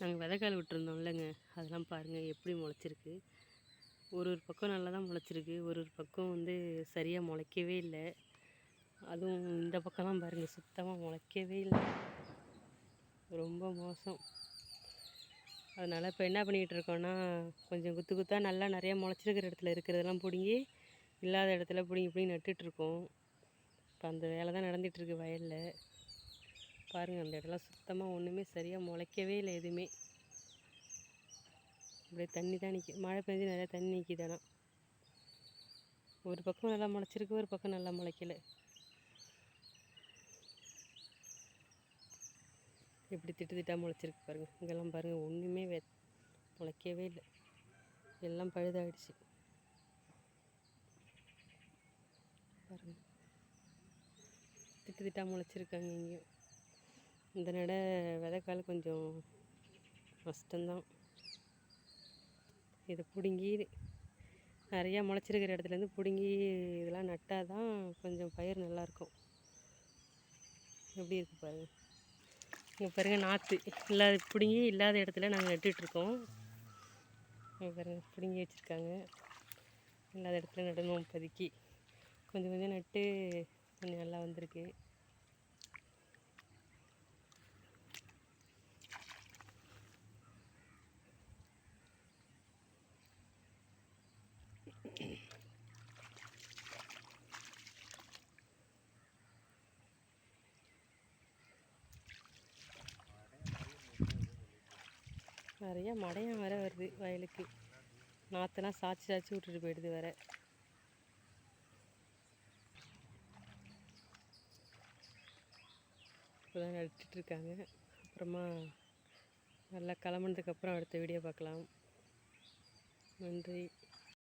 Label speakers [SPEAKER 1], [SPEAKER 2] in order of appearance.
[SPEAKER 1] நாங்கள் விதைக்கால் விட்டுருந்தோம் இல்லைங்க அதெல்லாம் பாருங்கள் எப்படி முளைச்சிருக்கு. ஒரு ஒரு பக்கம் நல்லா தான் முளைச்சிருக்கு. ஒரு ஒரு பக்கம் வந்து சரியாக முளைக்கவே இல்லை. அதுவும் இந்த பக்கம்லாம் பாருங்கள் சுத்தமாக முளைக்கவே இல்லை. ரொம்ப மோசம். அதனால் இப்போ என்ன பண்ணிகிட்டு இருக்கோன்னா கொஞ்சம் குத்து குத்தாக நல்லா நிறையா முளைச்சிருக்கிற இடத்துல இருக்கிறதெல்லாம் பிடுங்கி இல்லாத இடத்துல பிடிங்கி பிடிங்கி நட்டுட்ருக்கோம் இப்போ அந்த வேலை தான் நடந்துகிட்ருக்கு வயலில். பாருங்கள் அந்த இடம்லாம் சுத்தமாக ஒன்றுமே சரியாக முளைக்கவே இல்லை எதுவுமே. அப்படியே தண்ணி தான் நிற்கி மழை பெஞ்சு நிறையா தண்ணி நிற்கிதானா ஒரு பக்கம் நல்லா முளைச்சிருக்கு ஒரு பக்கம் நல்லா முளைக்கல. எப்படி திட்டு திட்டாக முளைச்சிருக்கு பாருங்கள் இங்கெல்லாம் பாருங்கள் ஒன்றுமே வெ முளைக்கவே இல்லை. எல்லாம் பழுதாயிடுச்சு. பாருங்கள் திட்டு திட்டாக முளைச்சிருக்காங்க இங்கேயும். இந்த நட விதைக்கால் கொஞ்சம் கஷ்டந்தான் இதை பிடுங்கி நிறையா முளைச்சிருக்கிற இடத்துலேருந்து பிடுங்கி இதெல்லாம் நட்டால் தான் கொஞ்சம் பயிர் நல்லாயிருக்கும். எப்படி இருக்குது பாருங்கள் இங்கே பாருங்கள் நாற்று. இல்லாத பிடுங்கி இல்லாத இடத்துல நாங்கள் நட்டுட்ருக்கோம். இங்கே பாருங்கள் பிடுங்கி வச்சுருக்காங்க. இல்லாத இடத்துல நடணும் இப்போதைக்கு. கொஞ்சம் கொஞ்சம் நட்டு கொஞ்சம் நல்லா வந்திருக்கு. நிறைய மடையம் வேற வருது வயலுக்கு. நாற்றுலாம் சாய்ச்சி சாய்ச்சி விட்டுட்டு போயிடுது வேற. இப்போதான் இருக்காங்க அப்புறமா நல்லா கிளம்புனதுக்கப்புறம் அடுத்த வீடியோ பார்க்கலாம். நன்றி.